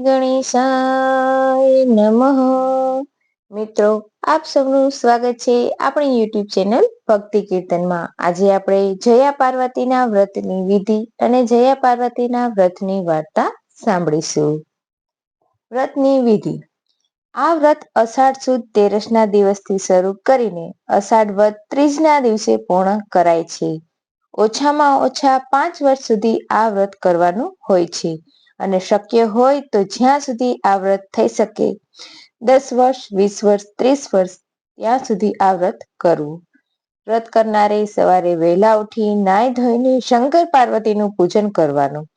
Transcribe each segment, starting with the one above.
ગણેશાય નમઃ. મિત્રો, આપ સૌનું સ્વાગત છે આપણી યુટ્યુબ ચેનલ ભક્તિ કીર્તનમાં. આજે આપણે જયા પાર્વતીના વ્રતની વિધિ અને જયા પાર્વતીના વ્રતની વાર્તા સાંભળીશું. વ્રતની વિધિ. આ વ્રત અષાઢ સુદ તેરસના દિવસથી શરૂ કરીને અષાઢ વ્રત ત્રીજના દિવસે પૂર્ણ કરાય છે. ઓછામાં ઓછા પાંચ વર્ષ સુધી આ વ્રત કરવાનું હોય છે. અને શક્ય હોય તો જ્યાં સુધી આ વ્રત થઈ શકે. દસ વર્ષ, વીસ વર્ષ, ત્રીસ વર્ષ, ત્યાં સુધી આ વ્રત કરવું. વ્રત કરનારે સવારે વહેલા ઉઠી નાય ધોઈને શંકર પાર્વતીનું પૂજન કરવાનું.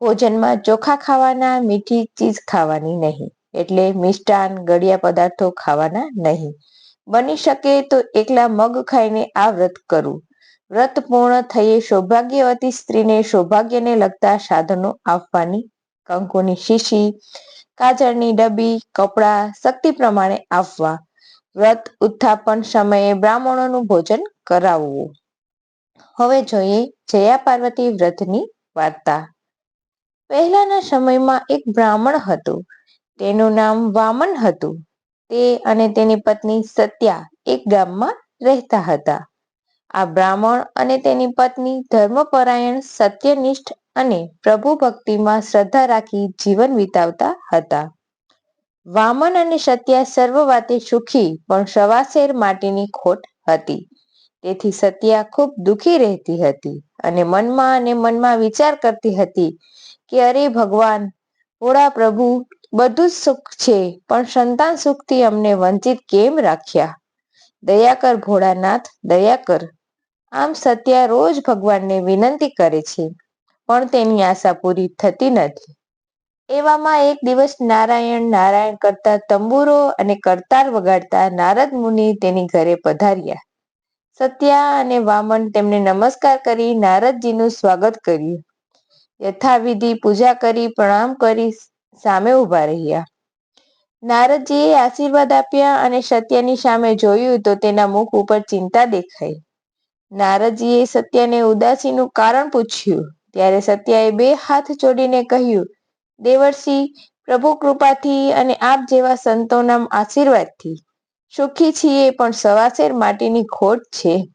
ભોજનમાં ચોખા ખાવાના, મીઠી ચીજ ખાવાની નહીં. એટલે મિષ્ટાન, ગળિયા પદાર્થો ખાવાના નહીં. બની શકે તો એકલા મગ ખાઈને આ વ્રત કરવું વ્રત પૂર્ણ થયે સૌભાગ્યવતી સ્ત્રીને સૌભાગ્યને લગતા સાધનો આપવાની કંકુની શીશી, કાજળની ડબ્બી કપડાં શક્તિ પ્રમાણે આપવા. વ્રત, ઉત્થાપન સમયે બ્રાહ્મણોનું ભોજન કરાવવું. હવે જોઈએ જયા પાર્વતી વ્રતની વાર્તા. પહેલાના સમયમાં એક બ્રાહ્મણ હતું. તેનું નામ વામન હતું. તે અને તેની પત્ની સત્યા એક ગામમાં રહેતા હતા. આ બ્રાહ્મણ અને તેની પત્ની ધર્મપરાયણ, સત્યનિષ્ઠ અને પ્રભુ ભક્તિમાં શ્રદ્ધા રાખી જીવન વિતાવતા હતા. વામન અને સત્યા સર્વ વાતે સુખી, પણ સવાસેર માટીની ખોટ હતી. તેથી સત્યા ખૂબ દુખી રહેતી હતી અને મનમાં અને મનમાં વિચાર કરતી હતી કે, અરે ભગવાન, ભોળા પ્રભુ, બધું જ સુખ છે, પણ સંતાન સુખથી અમને વંચિત કેમ રાખ્યા? દયા કર ભોળાનાથ, દયા કર. આમ સત્યા રોજ ભગવાનને વિનંતી કરે છે, પણ તેની આશા પૂરી થતી નથી. એવામાં એક દિવસ નારાયણ નારાયણ કરતા તંબુરો અને કરતાર વગાડતા નારદ મુનિ તેની ઘરે પધાર્યા. સત્યા અને વામન તેમને નમસ્કાર કરી નારદજીનું સ્વાગત કર્યું. યથાવિધિ પૂજા કરી, પ્રણામ કરી સામે ઊભા રહ્યા. નારદજીએ આશીર્વાદ આપ્યા અને સત્યની સામે જોયું તો તેના મુખ ઉપર ચિંતા દેખાઈ. નારદજીએ સત્યને ઉદાસીનું કારણ પૂછ્યું. ત્યારે સત્યાએ બે હાથ જોડીને કહ્યું, દેવર્ષિ, પ્રભુ કૃપાથી અને આપ જેવા સંતોના આશીર્વાદથી. સુખી છીએ, પણ સવાસેર માટીની ખોટ છે.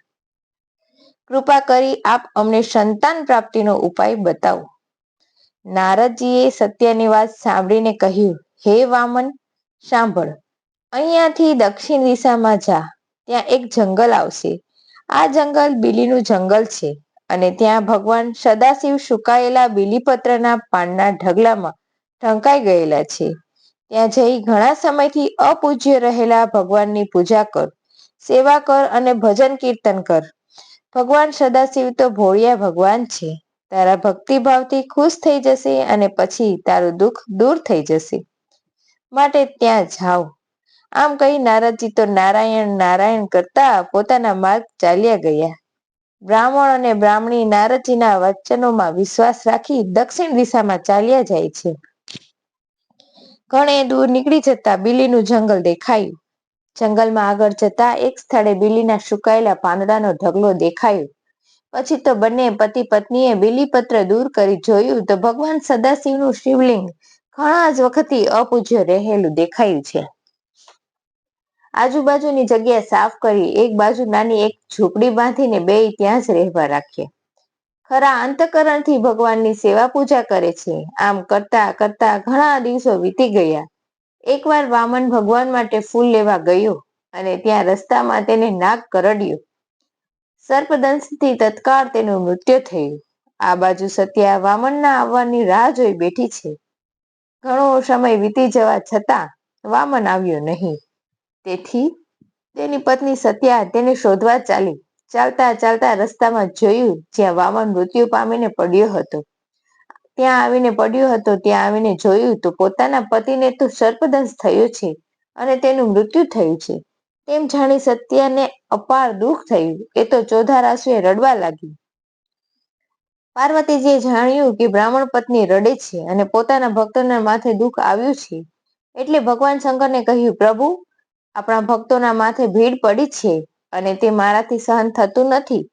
કૃપા કરી આપ અમને સંતાન પ્રાપ્તિનો ઉપાય બતાવો. નારદજીએ સત્યની વાત સાંભળીને કહ્યું, હે વામન, સાંભળ. અહીંયાથી દક્ષિણ દિશામાં જા. ત્યાં એક જંગલ આવશે. આ જંગલ બીલીનું જંગલ છે અને ત્યાં ભગવાન સદાશિવ સુકાયેલા બીલીપત્રના પાનના ઢગલામાં ઢંકાઈ ગયેલા છે. ત્યાં જઈ ઘણા સમયથી અપૂજ્ય રહેલા ભગવાનની પૂજા કર, સેવા કર અને ભજન કીર્તન કર. ભગવાન સદાશિવ તો ભોળિયા ભગવાન છે. તારા ભક્તિભાવથી ખુશ થઈ જશે અને પછી તારું દુઃખ દૂર થઈ જશે. માટે ત્યાં જાઓ. આમ કહી નારદજી તો નારાયણ નારાયણ કરતા પોતાના માર્ગ ચાલ્યા ગયા. બ્રાહ્મણ અને બ્રાહ્મણી નારદજીના વચનોમાં વિશ્વાસ રાખી દક્ષિણ દિશામાં ચાલ્યા જાય છે. ઘણે દૂર નીકળી જતા બિલીનું જંગલ દેખાયું. જંગલમાં આગળ જતા એક સ્થળે બિલીના સુકાયેલા પાંદડાનો ઢગલો દેખાયો. પછી તો બંને પતિ પત્નીએ બિલીપત્ર દૂર કરી જોયું તો ભગવાન સદાશિવનું શિવલિંગ ઘણા જ વખતથી અપૂજ્ય રહેલું દેખાયું છે. આજુબાજુની જગ્યા સાફ કરી એક બાજુ નાની એક ઝૂંપડી બાંધીને બે ત્યાં જ રહેવા રાખ્યા ખરા અંતકરણથી ભગવાનની સેવા પૂજા કરે છે. આમ કરતા કરતા ઘણા દિવસો વીતી ગયા. એકવાર વામન ભગવાન માટે ફૂલ લેવા ગયો અને ત્યાં રસ્તામાં તેને નાગ કરડ્યો. સર્પદંશથી તત્કાળ તેનું મૃત્યુ થયું. આ બાજુ સત્યા વામનના આવવાની રાહ જોઈ બેઠી છે. ઘણો સમય વીતી જવા છતાં વામન આવ્યો નહીં. તેથી તેની પત્ની સત્યા તેને શોધવા ચાલી. ચાલતા ચાલતા રસ્તામાં જોયું જ્યાં વામન મૃત્યુ પામીને પડ્યો હતો. ત્યાં આવીને પડ્યો હતો, ત્યાં આવીને જોયું તો પોતાના પતિને તો સર્પદંશ થયો છે અને તેનું મૃત્યુ થયું છે. તેમ જાણી સત્યાને અપાર દુઃખ થયું. એ તો ચોધારાસુએ રડવા લાગી પાર્વતીજીએ જાણ્યું કે બ્રાહ્મણ પત્ની રડે છે અને પોતાના ભક્તોના માથે દુઃખ આવ્યું છે. એટલે ભગવાન શંકરને કહ્યું, પ્રભુ આપણા ભક્તોના માથે ભીડ પડી છે અને તે મારાથી સહન થતું નથી.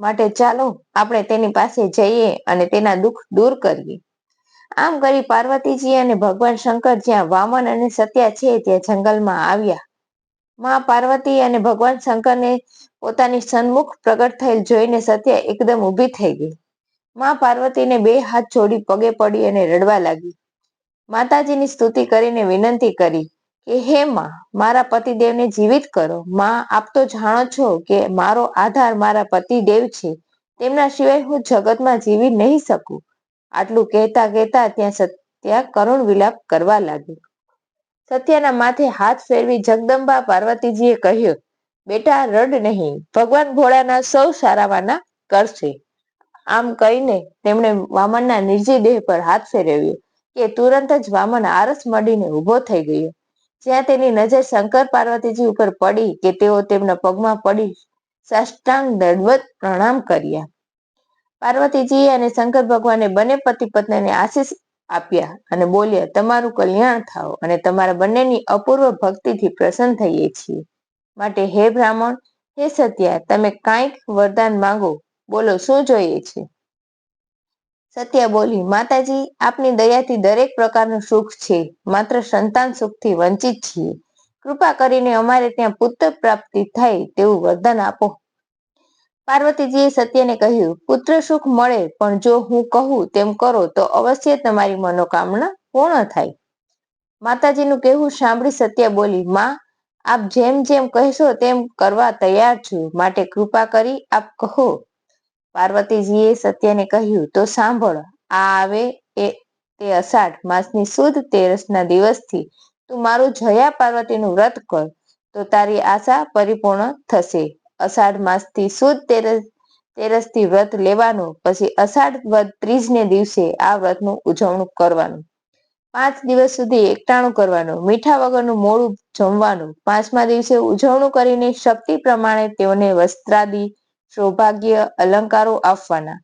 માટે ચાલો આપણે તેની પાસે જઈએ અને તેના દુઃખ દૂર કરીએ. આમ કરી પાર્વતીજી અને ભગવાન શંકર જ્યાં વામન અને સત્યા છે ત્યાં જંગલમાં આવ્યા. માં પાર્વતી અને ભગવાન શંકરને પોતાની સન્મુખ પ્રગટ થયેલ જોઈને સત્યા એકદમ ઊભી થઈ ગઈ. માં પાર્વતીને બે હાથ જોડી પગે પડી અને રડવા લાગી. માતાજીની સ્તુતિ કરીને વિનંતી કરી. કે હે માં, મારા પતિદેવને જીવિત કરો. માં, આપ તો જાણો છો કે મારો આધાર મારા પતિદેવ છે. તેમના સિવાય હું જગતમાં જીવી નહીં શકું. આટલું કહેતા કહેતા ત્યાં સત્યા કરુણ વિલાપ કરવા લાગી સત્યાના માથે હાથ ફેરવી જગદંબા પાર્વતીજીએ કહ્યું, બેટા, રડ નહીં. ભગવાન ભોળાના સૌ સારાવાના કરશે. આમ કહીને તેમણે વામનના નિર્જી દેહ પર હાથ ફેરવ્યો, કે તુરંત જ વામન આરસ મળીને ઊભો થઈ ગયો. જ્યાં તેની નજર શંકર પાર્વતીજી ઉપર પડી કે તેઓ તેમના પગમાં પડી સાષ્ટાંગ દંડવત પ્રણામ કર્યા. પાર્વતીજી અને શંકર ભગવાને બંને પતિ પત્નીને આશીષ આપ્યા અને બોલ્યા, તમારું કલ્યાણ થાવ અને તમારા બંનેની અપૂર્વ ભક્તિથી પ્રસન્ન થઈએ છીએ. માટે હે બ્રાહ્મણ, હે સત્યા, તમે કાંઈક વરદાન માંગો. બોલો, શું જોઈએ છે? સત્યા બોલી, માતાજી, આપની દયાથી દરેક પ્રકારનું સુખ છે. માત્ર સંતાન સુખથી વંચિત છીએ. કૃપા કરીને અમારે ત્યાં પુત્ર પ્રાપ્તિ થાય તેવું વરદાન આપો. પાર્વતીજીએ સત્યને કહ્યું, પુત્ર સુખ મળે, પણ જો હું કહું તેમ કરો, તો અવશ્ય તમારી મનોકામના પૂર્ણ થાય. માતાજીનું કહેવું સાંભળી સત્ય બોલી, માં, આપ જેમ જેમ કહેશો તેમ કરવા તૈયાર છું. માટે કૃપા કરી આપ કહો. પાર્વતીજીએ સત્યને કહ્યું, તો સાંભળ, આ આવે એ તે અષાઢ માસની સુદ તેરસના દિવસથી. તું મારું જયા પાર્વતીનું વ્રત કર, તો તારી આશા પરિપૂર્ણ થશે. અષાઢ માસથી સુદ તેરસ, તેરસથી વ્રત લેવાનું, પછી અષાઢ વદ ત્રીજને દિવસે આ વ્રતનું ઉજવણું કરવાનું. પાંચ દિવસ સુધી એકટાણું કરવાનું, મીઠા વગરનું મોડું જમવાનું. પાંચમા દિવસે ઉજવણું કરીને શક્તિ પ્રમાણે તેઓને વસ્ત્રાદી સૌભાગ્ય અલંકારો આપવાના.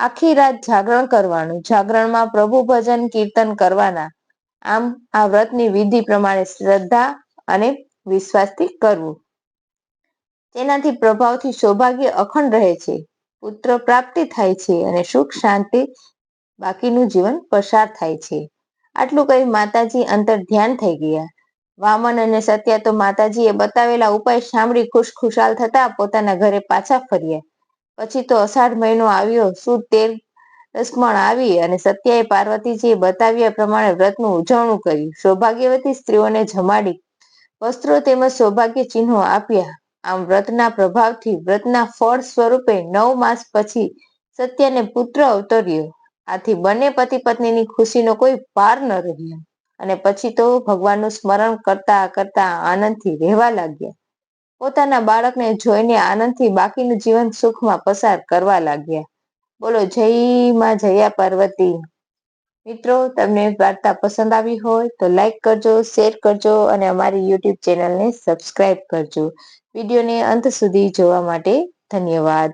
આખી રાત જાગરણ કરવાનું, જાગરણમાં પ્રભુ ભજન કીર્તન કરવાના. આમ આ વ્રતની વિધિ પ્રમાણે શ્રદ્ધા અને વિશ્વાસથી કરવું. તેનાથી પ્રભાવથી સૌભાગ્ય અખંડ રહે છે, પુત્ર પ્રાપ્તિ થાય છે અને સુખ શાંતિ બાકીનું જીવન પસાર થાય છે. આટલું કહી માતાજી અંતર ધ્યાન થઈ ગયા. વામન અને સત્યા તો માતાજીએ બતાવેલા ઉપાય સાંભળી ખુશ ખુશાલ થતા પોતાના ઘરે પાછા ફર્યા. પછી તો અષાઢ મહિનો આવ્યો, સુદ તેર દસમણ આવી અને સત્યાએ પાર્વતીજીએ બતાવ્યા પ્રમાણે વ્રતનું ઉજવણું કર્યું. સૌભાગ્યવતી સ્ત્રીઓને જમાડી વસ્ત્રો તેમજ સૌભાગ્ય ચિહ્નો આપ્યા. આમ વ્રતના પ્રભાવથી વ્રતના ફળ સ્વરૂપે નવ માસ પછી સત્યને પુત્ર અવતર્યો. આથી બંને પતિ પત્નીની ખુશીનો કોઈ પાર ન રહ્યો. અને પછી તો ભગવાનનું સ્મરણ કરતા કરતા આનંદથી રહેવા લાગ્યા. પોતાના બાળકને જોઈને આનંદથી બાકીનું જીવન સુખમાં પસાર કરવા લાગ્યા. બોલો જય માં જયા પાર્વતી. મિત્રો, તમને વાર્તા પસંદ આવી હોય તો લાઈક કરજો, શેર કરજો અને અમારી યુટ્યુબ ચેનલને સબસ્ક્રાઈબ કરજો. વિડીયોને અંત સુધી જોવા માટે ધન્યવાદ.